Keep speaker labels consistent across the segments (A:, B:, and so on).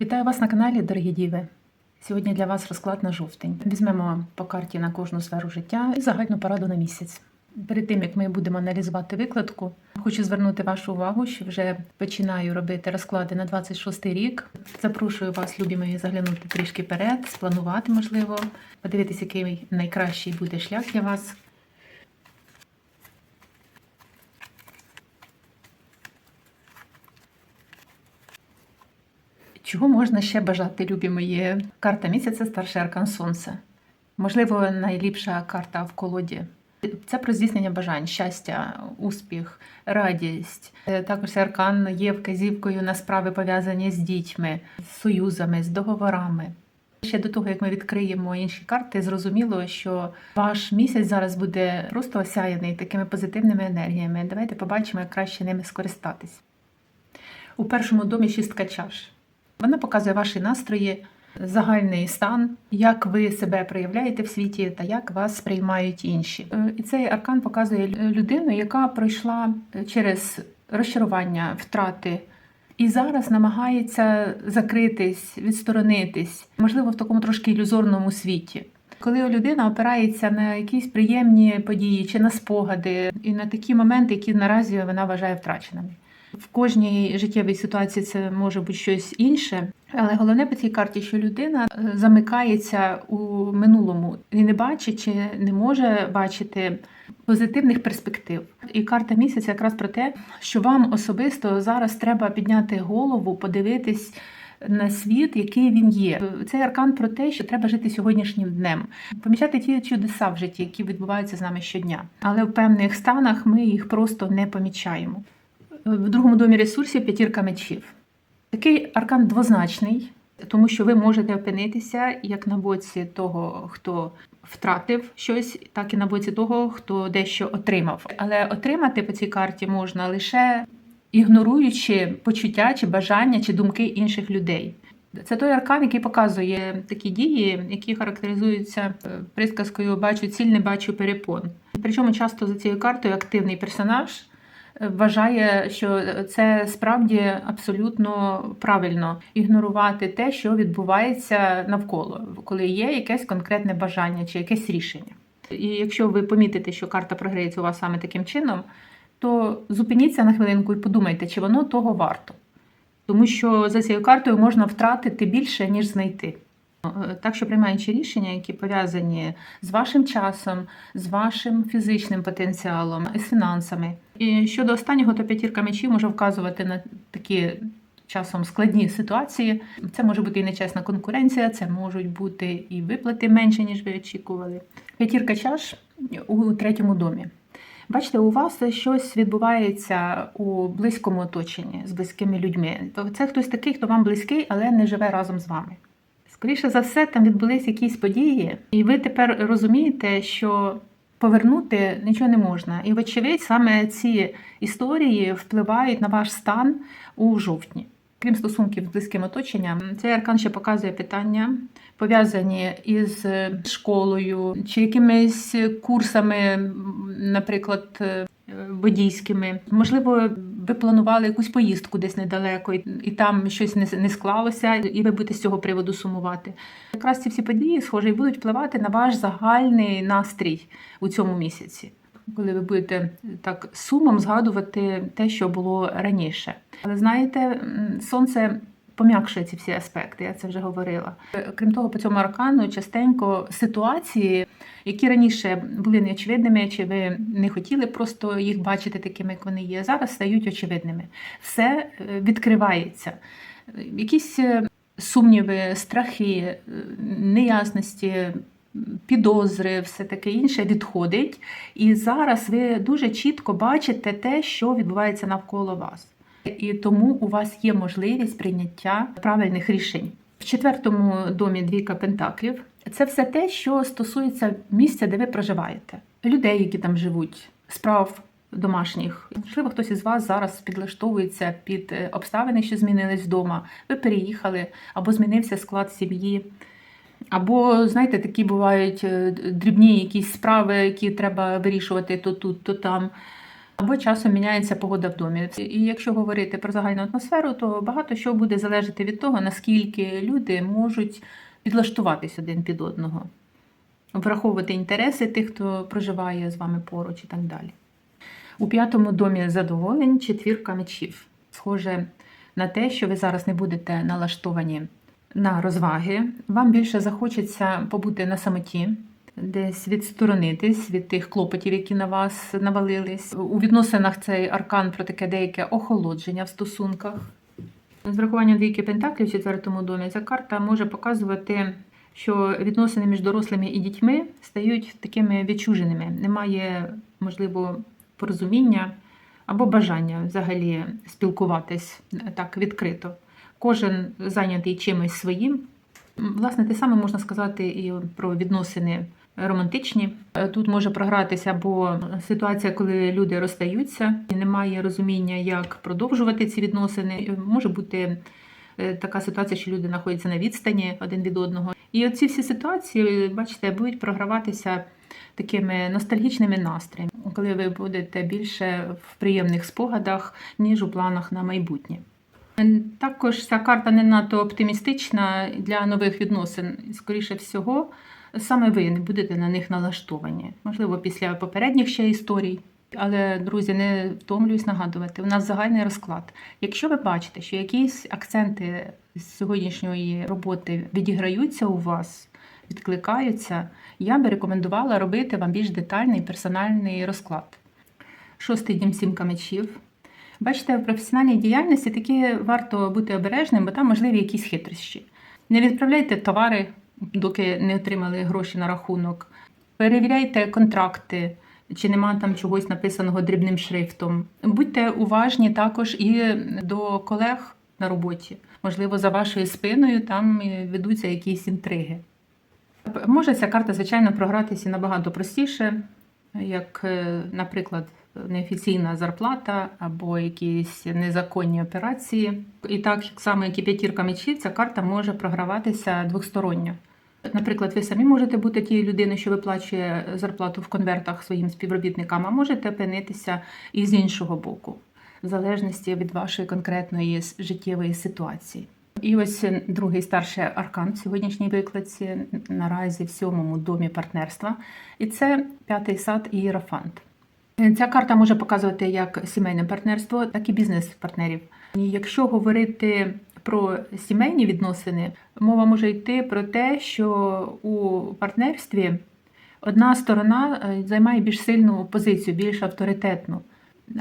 A: Вітаю вас на каналі, дорогі діви. Сьогодні для вас розклад на жовтень. Візьмемо по карті на кожну сферу життя і загальну пораду на місяць. Перед тим як ми будемо аналізувати викладку, хочу звернути вашу увагу, що вже починаю робити розклади на 26 рік. Запрошую вас, любі мої, заглянути трішки вперед, спланувати, можливо, подивитися, який найкращий буде шлях для вас. Чого можна ще бажати, любі мої? Карта місяця старший аркан сонця. Можливо, найліпша карта в колоді. Це про здійснення бажань, щастя, успіх, радість. Е, Також аркан є вказівкою на справи пов'язані з дітьми, з союзами, з договорами. Ще до того, як ми відкриємо інші карти, зрозуміло, що ваш місяць зараз буде просто осяяний такими позитивними енергіями. Давайте побачимо, як краще ними скористатись. У першому домі шістка чаш. Вона показує ваші настрої, загальний стан, як ви себе проявляєте в світі та як вас сприймають інші. Е, І цей аркан показує людину, яка пройшла е, через розчарування, втрати. І зараз намагається закритись, відсторонитись, можливо, в такому трошки ілюзорному світі. Коли людина опирається на якісь приємні події чи на спогади, і на такі моменти, які наразі вона вважає втраченими. В кожній життєвій ситуації це може бути щось інше, але головне по цій карті, що людина е, замикається у минулому і не бачить чи не може бачити позитивних перспектив. І карта місяця якраз про те, що вам особисто зараз треба підняти голову, подивитись. На світ, який він є, цей аркан про те, що треба жити сьогоднішнім днем, помічати ті чудеса в житті, які відбуваються з нами щодня. Але в певних станах ми їх просто не помічаємо. В другому домі ресурсів п'ятірка мечів. Такий аркан двозначний, тому що ви можете опинитися як на боці того, хто втратив щось, так і на боці того, хто дещо отримав. Але отримати по цій карті можна лише ігноруючи почуття чи бажання чи думки інших людей. Це той аркан, який показує такі дії, які характеризуються е, присказкою бачу ціль, не бачу перепон. Причому часто за цією картою активний персонаж вважає, що це справді абсолютно правильно ігнорувати те, що відбувається навколо, коли є якесь конкретне бажання чи якесь рішення. І якщо ви помітите, що карта програється у вас саме таким чином, то зупиніться на хвилинку і подумайте, чи воно того варто. Тому що за цією картою можна втратити більше, ніж знайти. Так що приймаючи рішення, які пов'язані з вашим часом, з вашим фізичним потенціалом з фінансами. І щодо останнього, то п'ятірка мечів може вказувати на такі часом складні ситуації. Це може бути і нечесна конкуренція, це можуть бути і виплати менше, ніж ви очікували. П'ятірка чаш у третьому домі. Бачите, у вас щось відбувається у близькому оточенні з близькими людьми. Це хтось такий, хто вам близький, але не живе разом з вами. Скоріше за все, там відбулись якісь події, і ви тепер розумієте, що повернути нічого не можна. І, вочевидь, саме ці історії впливають на ваш стан у жовтні. Крім стосунків з близьким оточенням, цей аркан ще показує питання, пов'язані із школою чи якимись курсами, наприклад, е, водійськими. Можливо, ви планували якусь поїздку десь недалеко, і, там щось не склалося, і ви будете з цього приводу сумувати. Якраз ці всі події, схоже, і будуть впливати на ваш загальний настрій у цьому місяці. Коли ви будете так сумом згадувати те, що було раніше. Але знаєте, сонце пом'якшує ці всі аспекти, я це вже говорила. Крім того, по цьому аркану частенько ситуації, які раніше були неочевидними, чи ви не хотіли просто їх бачити такими, як вони є, зараз стають очевидними. Все е, відкривається. Якісь е, сумніви, страхи, е, неясності. Підозри, все таке інше відходить, і зараз ви дуже чітко бачите те, що відбувається навколо вас. І тому у вас є можливість прийняття правильних рішень. В четвертому домі двійка пентаклів це все те, що стосується місця, де ви проживаєте, людей, які там живуть, справ домашніх. Можливо, хтось із вас зараз підлаштовується під е, обставини, що змінились вдома. Ви переїхали або змінився склад сім'ї. Або, знаєте, такі бувають е, дрібні якісь справи, які треба вирішувати то тут, то там. Або часом міняється погода в домі. І якщо говорити про загальну атмосферу, то багато що буде залежати від того, наскільки люди можуть підлаштуватись один під одного, враховувати інтереси тих, хто проживає з вами поруч і так далі. У п'ятому домі задоволень четвірка мечів. Схоже на те, що ви зараз не будете налаштовані на розваги. Вам більше захочеться побути на самоті, десь відсторонитись від тих клопотів, які на вас навалились. У відносинах цей аркан про таке деяке охолодження в стосунках. З врахуванням двійки пентаклів в четвертому домі ця карта може показувати, що відносини між дорослими і дітьми стають такими відчуженими. Немає, можливо, порозуміння або бажання взагалі спілкуватись так відкрито. Кожен зайнятий чимось своїм. Власне, те саме можна сказати і про відносини романтичні. Тут може програтися або ситуація, коли люди розстаються, і немає розуміння, як продовжувати ці відносини. Може бути е, така ситуація, що люди знаходяться на відстані один від одного. І оці всі ситуації, бачите, будуть програватися такими ностальгічними настроями, коли ви будете більше в приємних спогадах, ніж у планах на майбутнє. Також ця карта не надто оптимістична для нових відносин. Скоріше всього, саме ви не будете на них налаштовані. Можливо, після попередніх ще історій. Але, друзі, не втомлююсь нагадувати, у нас загальний розклад. Якщо ви бачите, що якісь акценти з сьогоднішньої роботи відіграються у вас, відкликаються, я би рекомендувала робити вам більш детальний персональний розклад. Шостий дім сімка мечів. Бачите, в професіональній діяльності таки варто бути обережним, бо там можливі якісь хитрощі. Не відправляйте товари, доки не отримали гроші на рахунок. Перевіряйте контракти, чи нема там чогось написаного дрібним шрифтом. Будьте уважні також і до колег на роботі. Можливо, за вашою спиною там ведуться якісь інтриги. Може ця карта, звичайно, програтися набагато простіше, як, е, наприклад, неофіційна зарплата або якісь незаконні операції. І так само, як і п'ятірка мечів, ця карта може програватися двосторонньо. Наприклад, ви самі можете бути тією людиною, що виплачує зарплату в конвертах своїм співробітникам, а можете опинитися і з іншого боку, в залежності від вашої конкретної життєвої ситуації. І ось другий старший аркан в сьогоднішній викладці наразі в сьомому домі партнерства. І це п'ятий сад і. Ця карта може показувати як сімейне партнерство, так і бізнес-партнерів. Якщо говорити про сімейні відносини, мова може йти про те, що у партнерстві одна сторона е, займає більш сильну позицію, більш авторитетну,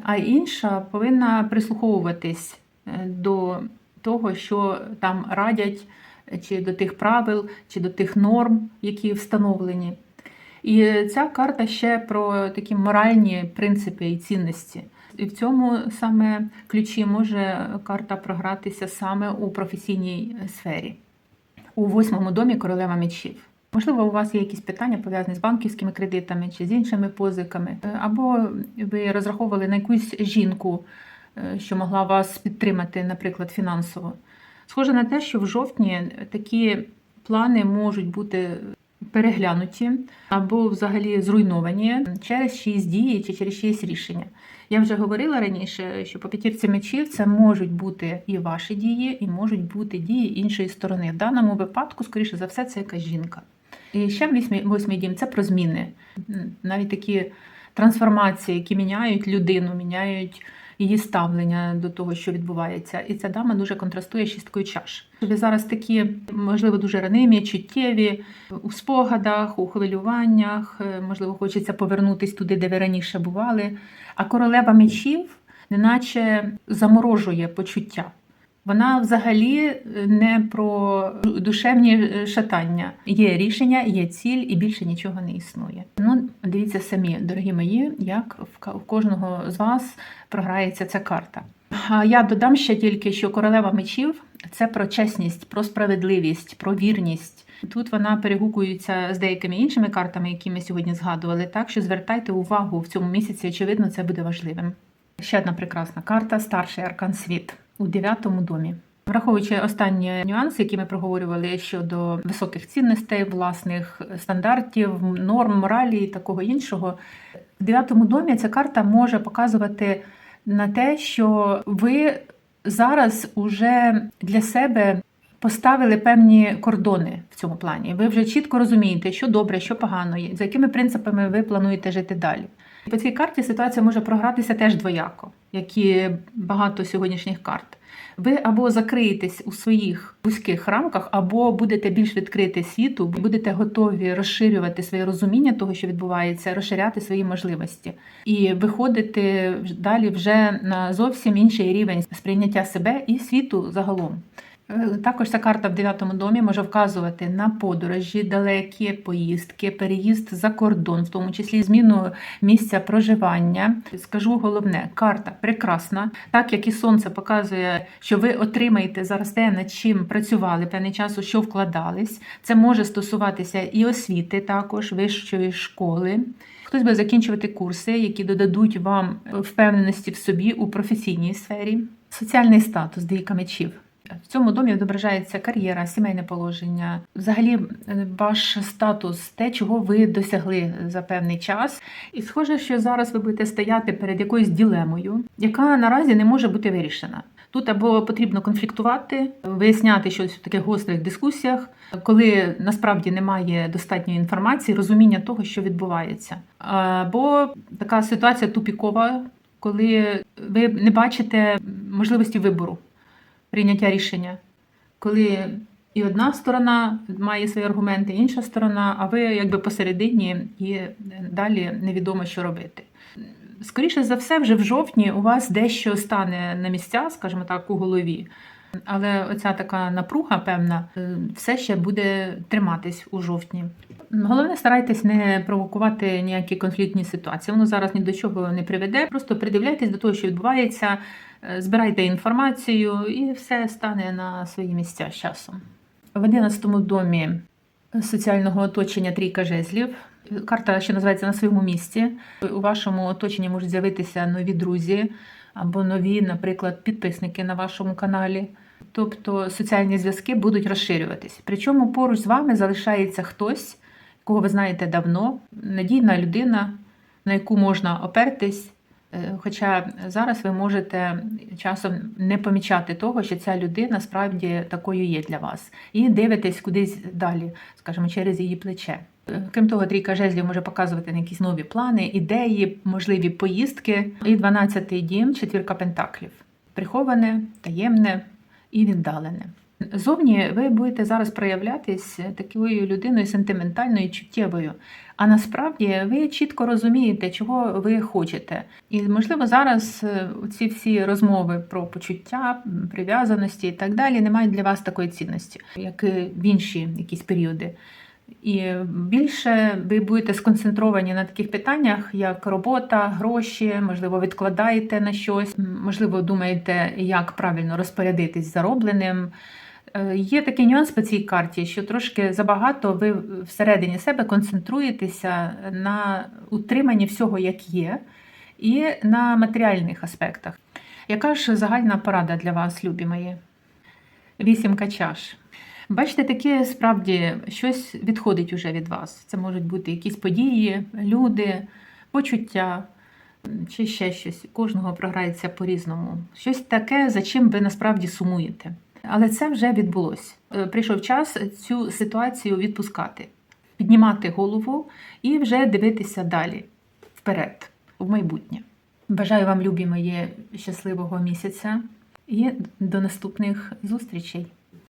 A: а інша повинна прислуховуватись е, до того, що там радять, чи до тих правил, чи до тих норм, які встановлені. І ця карта ще про такі моральні принципи і цінності. І в цьому саме ключі може карта програтися саме у професійній сфері. У восьмому домі королева мечів. Можливо, у вас є якісь питання пов'язані з банківськими кредитами чи з іншими позиками, або ви розраховували на якусь жінку, е, що могла вас підтримати, наприклад, фінансово. Схоже на те, що в жовтні такі плани можуть бути переглянуті або взагалі зруйновані через чиїсь дії чи через чиєсь рішення. Я вже говорила раніше, що по п'ятірці мечів це можуть бути і ваші дії, і можуть бути дії іншої сторони. В даному випадку, скоріше за все, це якась жінка. І ще восьмий дім це про зміни. Навіть такі трансформації, які міняють людину, міняють її ставлення до того, що відбувається. І ця дама дуже контрастує шісткою чаш. Ви зараз такі, можливо, дуже ранимі, чуттєві у спогадах, у хвилюваннях, е, можливо, хочеться повернутися туди, де ви раніше бували. А королева мечів неначе заморожує почуття. Вона взагалі е, не про душевні е, шатання. Є рішення, є ціль, і більше нічого не існує. Ну, дивіться самі, дорогі мої, як в кожного з вас програється ця карта. А я додам ще тільки, що королева мечів це про чесність, про справедливість, про вірність. Тут вона перегукується з деякими іншими картами, які ми сьогодні згадували. Так що звертайте увагу в цьому місяці, очевидно, це буде важливим. Ще одна прекрасна карта старший аркан світ у дев'ятому домі. Враховуючи останні нюанси, які ми проговорювали щодо високих цінностей, власних стандартів, норм, моралі і такого іншого, В дев'ятому домі ця карта може показувати на те, що ви зараз уже для себе поставили певні кордони в цьому плані. Ви вже чітко розумієте, що добре, що погано, за якими принципами ви плануєте жити далі. По цій карті ситуація може програтися теж двояко, як і багато сьогоднішніх карт. Ви або закриєтесь у своїх вузьких рамках, або будете більш відкриті світу, будете готові розширювати своє розуміння того, що відбувається, розширяти свої можливості і виходити далі вже на зовсім інший рівень сприйняття себе і світу загалом. Е, Також ця карта в дев'ятому домі може вказувати на подорожі, далекі поїздки, переїзд за кордон, в тому числі зміну місця проживання. Скажу головне, карта прекрасна, так як і сонце показує, що ви отримаєте зараз те, над чим працювали певний час, у що вкладались. Це може стосуватися і освіти, також вищої школи. Хтось буде закінчувати курси, які додадуть вам впевненості в собі у професійній сфері. Соціальний статус двійка мечів. В цьому домі відображається кар'єра, сімейне положення, взагалі е, ваш статус, те, чого ви досягли за певний час. І схоже, що зараз ви будете стояти перед якоюсь ділемою, яка наразі не може бути вирішена. Тут або потрібно конфліктувати, виясняти щось в таких гострих дискусіях, коли насправді немає достатньої інформації, розуміння того, що відбувається. Або така ситуація тупікова, коли ви не бачите можливості вибору прийняття рішення, коли і одна сторона має свої аргументи, інша сторона, а ви якби посередині і далі невідомо, що робити. Скоріше за все, вже в жовтні у вас дещо стане на місця, скажімо так, у голові. Але оця така напруга, певна, е, все ще буде триматись у жовтні. Головне, старайтесь не провокувати ніякі конфліктні ситуації. Воно зараз ні до чого не приведе. Просто придивляйтесь до того, що відбувається, е, збирайте інформацію, і все стане на свої місця з часом. В 11 домі соціального оточення трійка жезлів. Карта, що називається на своєму місці. У вашому оточенні можуть з'явитися нові друзі або нові, наприклад, підписники на вашому каналі. Тобто соціальні зв'язки будуть розширюватись. Причому поруч з вами залишається хтось, кого ви знаєте давно, надійна людина, на яку можна опертись. Е, Хоча зараз ви можете часом не помічати того, що ця людина справді такою є для вас, і дивитесь кудись далі, скажімо, через її плече. Е, Крім того, трійка жезлів може показувати на якісь нові плани, ідеї, можливі поїздки. І 12-й дім, четвірка пентаклів. Приховане, таємне і віддалене. Зовні ви будете зараз проявлятись такою людиною сентиментальною, чуттєвою. А насправді ви чітко розумієте, чого ви хочете. І, можливо, зараз е, ці всі розмови про почуття, прив'язаності і так далі не мають для вас такої цінності, як в інші якісь періоди. І більше ви будете сконцентровані на таких питаннях, як робота, гроші, можливо, відкладаєте на щось, можливо, думаєте, як правильно розпорядитись заробленим. Е, Є такий нюанс по цій карті, що трошки забагато ви всередині себе концентруєтеся на утриманні всього, як є, і на матеріальних аспектах. Яка ж загальна порада для вас, любі мої? Вісімка чаш. Бачите, таке справді щось відходить уже від вас. Це можуть бути якісь події, люди, почуття чи ще щось. Кожного програється по-різному. Щось таке, за чим ви насправді сумуєте. Але це вже відбулось. Е, Прийшов час цю ситуацію відпускати, піднімати голову і вже дивитися далі, вперед, в майбутнє. Бажаю вам, любі мої, щасливого місяця і до наступних зустрічей.